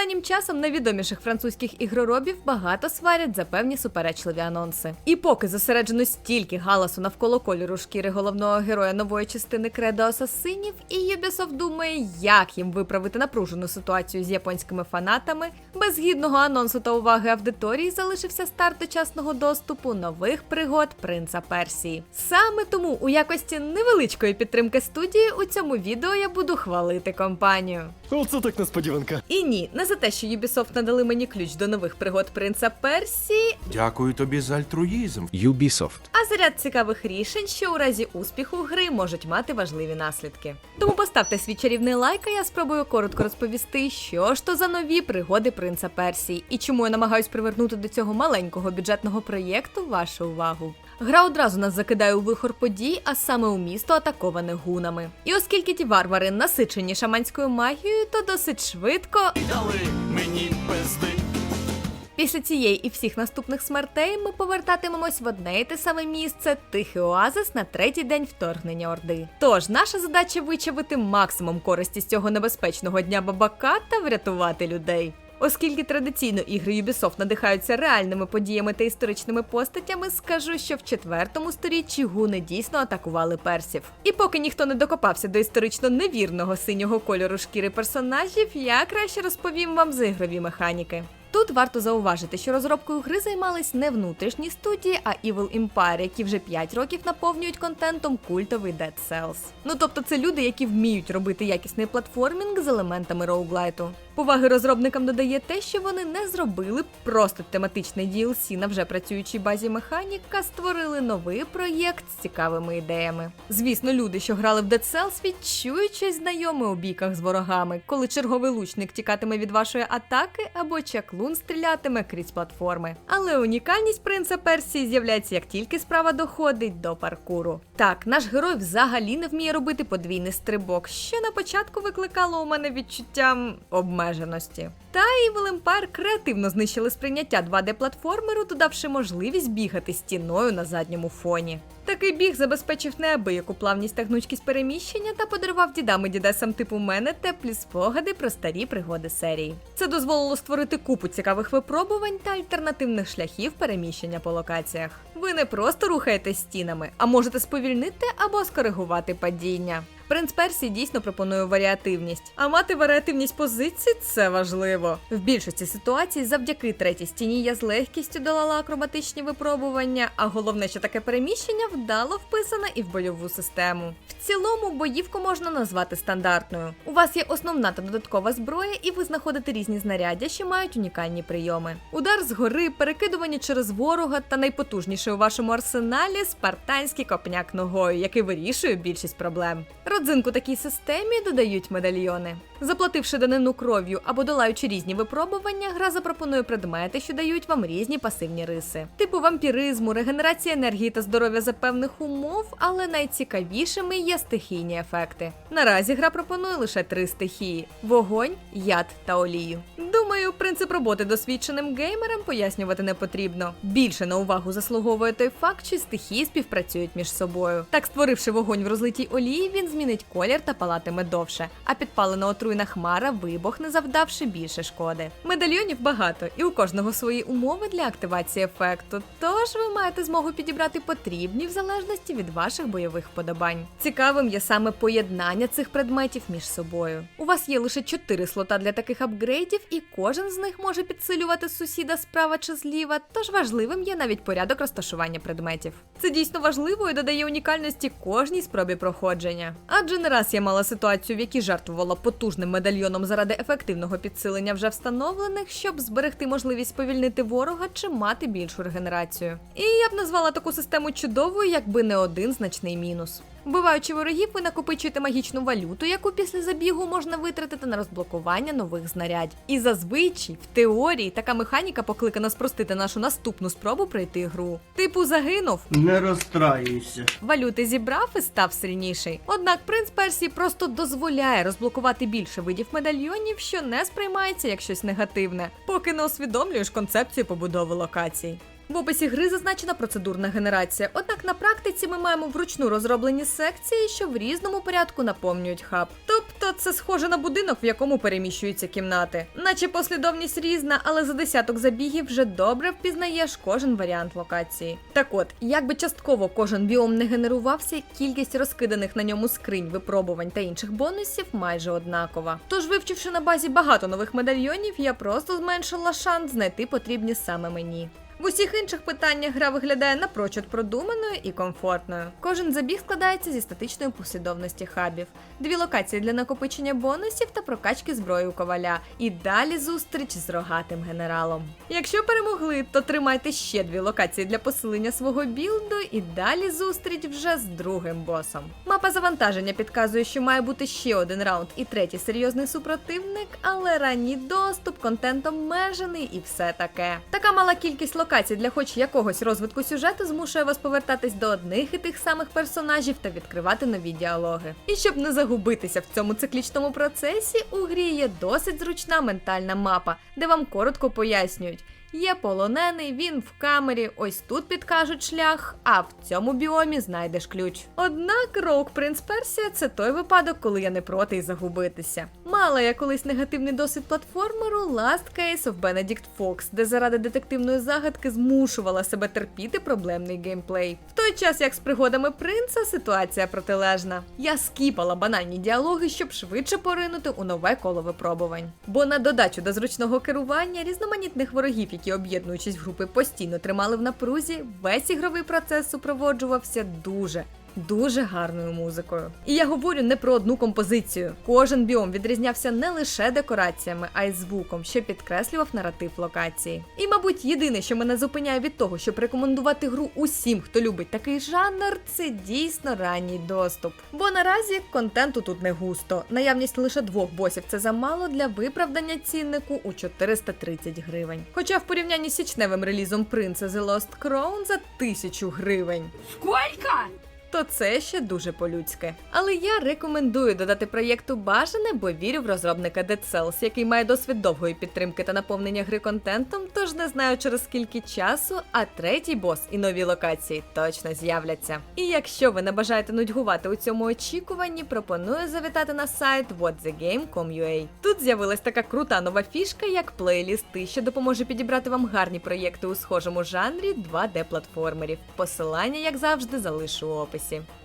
Останнім часом найвідоміших французьких ігроробів багато сварять за певні суперечливі анонси. І поки зосереджено стільки галасу навколо кольору шкіри головного героя нової частини Кредо Асасинів, і Ubisoft думає, як їм виправити напружену ситуацію з японськими фанатами, без гідного анонсу та уваги аудиторії залишився старт дочасного доступу нових пригод принца Персії. Саме тому у якості невеличкої підтримки студії у цьому відео я буду хвалити компанію. Оце так несподіванка. І ні, не за те, що Ubisoft надали мені ключ до нових пригод принца Персії, Дякую тобі за альтруїзм. Ubisoft. а заряд цікавих рішень, що у разі успіху гри можуть мати важливі наслідки. Тому поставте свій чарівний лайк, а я спробую коротко розповісти, що ж то за нові пригоди принца Персії і чому я намагаюсь привернути до цього маленького бюджетного проєкту вашу увагу. Гра одразу нас закидає у вихор подій, а саме у місто атаковане гунами. І оскільки ті варвари насичені шаманською магією, то досить швидко Дали мені пизди. Після цієї і всіх наступних смертей ми повертатимемось в одне і те саме місце тихий оазис на третій день вторгнення Орди. Тож наша задача вичавити максимум користі з цього небезпечного дня бабака та врятувати людей. Оскільки традиційно ігри Ubisoft надихаються реальними подіями та історичними постатями, скажу, що в четвертому сторіччі гуни дійсно атакували персів. І поки ніхто не докопався до історично невірного синього кольору шкіри персонажів, я краще розповім вам за ігрові механіки. Тут варто зауважити, що розробкою гри займались не внутрішні студії, а Evil Empire, які вже 5 років наповнюють контентом культовий Dead Cells. Ну тобто це люди, які вміють робити якісний платформінг з елементами роуглайту. Поваги розробникам додає те, що вони не зробили просто тематичний DLC на вже працюючій базі механіка, створили новий проєкт з цікавими ідеями. Звісно, люди, що грали в Dead Cells, відчують щось у бійках з ворогами, коли черговий лучник тікатиме від вашої атаки або чаклун стрілятиме крізь платформи. Але унікальність принца Персії з'являється як тільки справа доходить до паркуру. Так, наш герой взагалі не вміє робити подвійний стрибок, що на початку викликало у мене відчуття м, обмеженості. Та Evil Empire креативно знищили сприйняття 2D-платформеру, додавши можливість бігати стіною на задньому фоні. Такий біг забезпечив неабияку плавність та гнучкість переміщення та подарував дідам і дідесам типу мене теплі спогади про старі пригоди серії. Це дозволило створити купу цікавих випробувань та альтернативних шляхів переміщення по локаціях. Ви не просто рухаєтесь стінами, а можете сповільнити або скоригувати падіння. Принц Персії дійсно пропонує варіативність, а мати варіативність позицій це важливо. В більшості ситуацій завдяки третій стіні я з легкістю долала акробатичні випробування, а головне, що таке переміщення вдало вписане і в бойову систему. В цілому боївку можна назвати стандартною. У вас є основна та додаткова зброя, і ви знаходите різні знаряддя, що мають унікальні прийоми. Удар згори, перекидування через ворога та найпотужніший у вашому арсеналі спартанський копняк ногою, який вирішує більшість проблем. Родзинку такій системі додають медальйони. Заплативши данину кров'ю або долаючи різні випробування, гра запропонує предмети, що дають вам різні пасивні риси, типу вампіризму, регенерації енергії та здоров'я за певних умов, але найцікавішими є стихійні ефекти. Наразі гра пропонує лише три стихії: вогонь, яд та олію. Думаю, принцип роботи досвідченим геймерам пояснювати не потрібно. Більше на увагу заслуговує той факт, що стихії співпрацюють між собою. Так, створивши вогонь в розлитій олії, він змінить колір та палатиме довше, а підпалена отруйна хмара вибухне, завдавши більше шкоди. Медальйонів багато, і у кожного свої умови для активації ефекту. Тож ви маєте змогу підібрати потрібні в залежності від ваших бойових вподобань. Цікавим є саме поєднання цих предметів між собою. У вас є лише 4 слота для таких апгрейдів, і кожен з них може підсилювати сусіда справа чи зліва, тож важливим є навіть порядок розташування предметів. Це дійсно важливо і додає унікальності кожній спробі проходження. Адже не раз я мала ситуацію, в якій жертвувала потужним медальйоном заради ефективного підсилення вже встановлених, щоб зберегти можливість повільнити ворога чи мати більшу регенерацію. І я б назвала таку систему чудовою, якби не один значний мінус. Вбиваючи ворогів, ви накопичуєте магічну валюту, яку після забігу можна витратити на розблокування нових знарядь. І зазвичай, в теорії, така механіка покликана спростити нашу наступну спробу пройти гру. Типу загинув, Не розстраюйся. валюти зібрав і став сильніший. Однак принц Персії просто дозволяє розблокувати більше видів медальйонів, що не сприймається як щось негативне, поки не усвідомлюєш концепцію побудови локацій. В описі гри зазначена процедурна генерація, однак на практиці ми маємо вручну розроблені секції, що в різному порядку наповнюють хаб. Тобто це схоже на будинок, в якому переміщуються кімнати. Наче послідовність різна, але за десяток забігів вже добре впізнаєш кожен варіант локації. Так от, якби частково кожен біом не генерувався, кількість розкиданих на ньому скринь, випробувань та інших бонусів майже однакова. Тож, вивчивши на базі багато нових медальйонів, я просто зменшила шанс знайти потрібні саме мені. В усіх інших питаннях гра виглядає напрочуд продуманою і комфортною. Кожен забіг складається зі статичної послідовності хабів, дві локації для накопичення бонусів та прокачки зброї у коваля. І далі зустріч з рогатим генералом. Якщо перемогли, то тримайте ще дві локації для посилення свого білду, і далі зустріч вже з другим босом. Мапа завантаження підказує, що має бути ще один раунд і третій серйозний супротивник, але ранній доступ, контент обмежений і все таке. Така мала кількість локацій для хоч якогось розвитку сюжету змушує вас повертатись до одних і тих самих персонажів та відкривати нові діалоги. І щоб не загубитися в цьому циклічному процесі, у грі є досить зручна ментальна мапа, де вам коротко пояснюють. Є полонений, він в камері, ось тут підкажуть шлях, а в цьому біомі знайдеш ключ. Однак Роук Принц Персія це той випадок, коли я не проти й загубитися. Мала я колись негативний досвід платформеру Last Case of Benedict Fox, де заради детективної загадки змушувала себе терпіти проблемний геймплей. В той час, як з пригодами принца, ситуація протилежна. Я скіпала банальні діалоги, щоб швидше поринути у нове коло випробувань. Бо на додачу до зручного керування різноманітних ворогів, які об'єднуючись в групи, постійно тримали в напрузі, весь ігровий процес супроводжувався дуже. Дуже гарною музикою. І я говорю не про одну композицію. Кожен біом відрізнявся не лише декораціями, а й звуком, що підкреслював наратив локації. І, мабуть, єдине, що мене зупиняє від того, щоб рекомендувати гру усім, хто любить такий жанр, це дійсно ранній доступ. Бо наразі контенту тут не густо. Наявність лише двох босів це замало для виправдання ціннику у 430 гривень. Хоча в порівнянні з січневим релізом принца The Lost Crown за 1000 гривень то це ще дуже по-людськи. Але я рекомендую додати проєкту бажане, бо вірю в розробника Dead Cells, який має досвід довгої підтримки та наповнення гри контентом, тож не знаю через скільки часу, а третій бос і нові локації точно з'являться. І якщо ви не бажаєте нудьгувати у цьому очікуванні, пропоную завітати на сайт whatthegame.com.ua. Тут з'явилась така крута нова фішка, як плейлісти, що допоможе підібрати вам гарні проєкти у схожому жанрі 2D-платформерів. Посилання, як завжди, залишу у описі. Ну,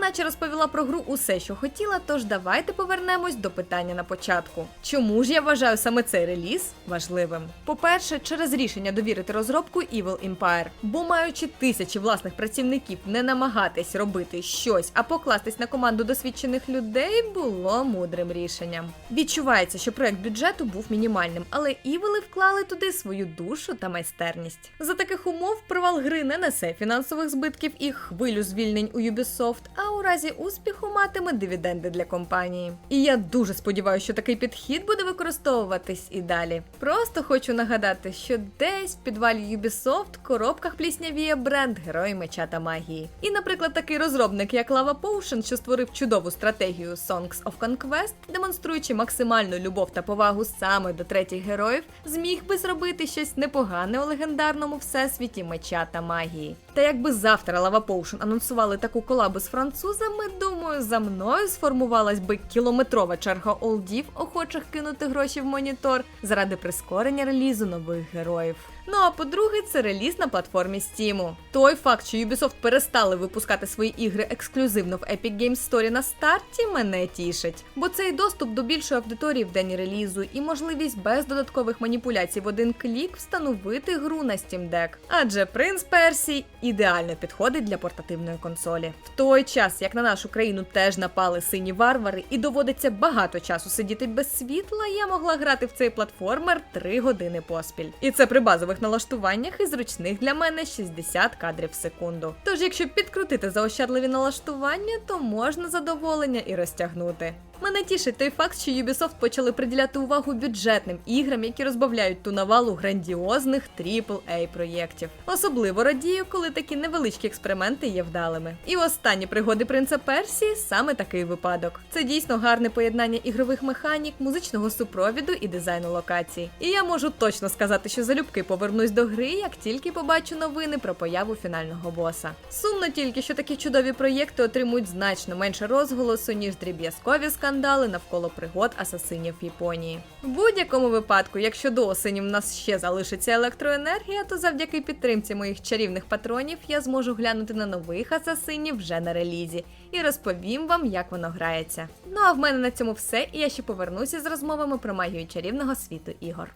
наче розповіла про гру усе, що хотіла, тож давайте повернемось до питання на початку. Чому ж я вважаю саме цей реліз важливим? По-перше, через рішення довірити розробку Evil Empire, бо маючи тисячі власних працівників, не намагатись робити щось, а покластись на команду досвідчених людей було мудрим рішенням. Відчувається, що проект бюджету був мінімальним, але Івели вклали туди свою душу та майстерність. За таких умов провал гри не несе фінансових збитків і хвилю звільнень у Ubisoft, а у разі успіху матиме дивіденди для компанії. І я дуже сподіваюся, що такий підхід буде використовуватись і далі. Просто хочу нагадати, що десь в підвалі Ubisoft в коробках пліснявіє бренд Герої меча та магії. І, наприклад, такий розробник, як Lava Potion, що створив чудову стратегію Songs of Conquest, демонструючи максимальну любов та повагу саме до третіх героїв, зміг би зробити щось непогане у легендарному всесвіті меча та магії. Та якби завтра Lava Potion анонсували таку колабу з французами, думаю, за мною сформувалась би кілометрова черга олдів, охочих кинути гроші в монітор заради прискорення релізу нових героїв. Ну а по-друге, це реліз на платформі Steam. Той факт, що Ubisoft перестали випускати свої ігри ексклюзивно в Epic Games Store на старті, мене тішить. Бо цей доступ до більшої аудиторії в день релізу і можливість без додаткових маніпуляцій в один клік встановити гру на Steam Deck. Адже принц Персій ідеально підходить для портативної консолі. В той час, як на нашу країну теж напали сині варвари, і доводиться багато часу сидіти без світла, я могла грати в цей платформер 3 години поспіль. І це при базових налаштуваннях і зручних для мене 60 кадрів в секунду. Тож, якщо підкрутити заощадливі налаштування, то можна задоволення і розтягнути. Мене тішить той факт, що Ubisoft почали приділяти увагу бюджетним іграм, які розбавляють ту навалу грандіозних AAA проєктів. Особливо радію, коли такі невеличкі експерименти є вдалими. І останні пригоди принца Персії саме такий випадок. Це дійсно гарне поєднання ігрових механік, музичного супровіду і дизайну локацій. І я можу точно сказати, що залюбки повернусь до гри, як тільки побачу новини про появу фінального боса. Сумно тільки, що такі чудові проєкти отримують значно менше розголосу, ніж дріб'язкові скандали навколо пригод асасинів в Японії. В будь-якому випадку, якщо до осені в нас ще залишиться електроенергія, то завдяки підтримці моїх чарівних патронів я зможу глянути на нових асасинів вже на релізі і розповім вам, як воно грається. Ну а в мене на цьому все, і я ще повернуся з розмовами про магію чарівного світу ігор.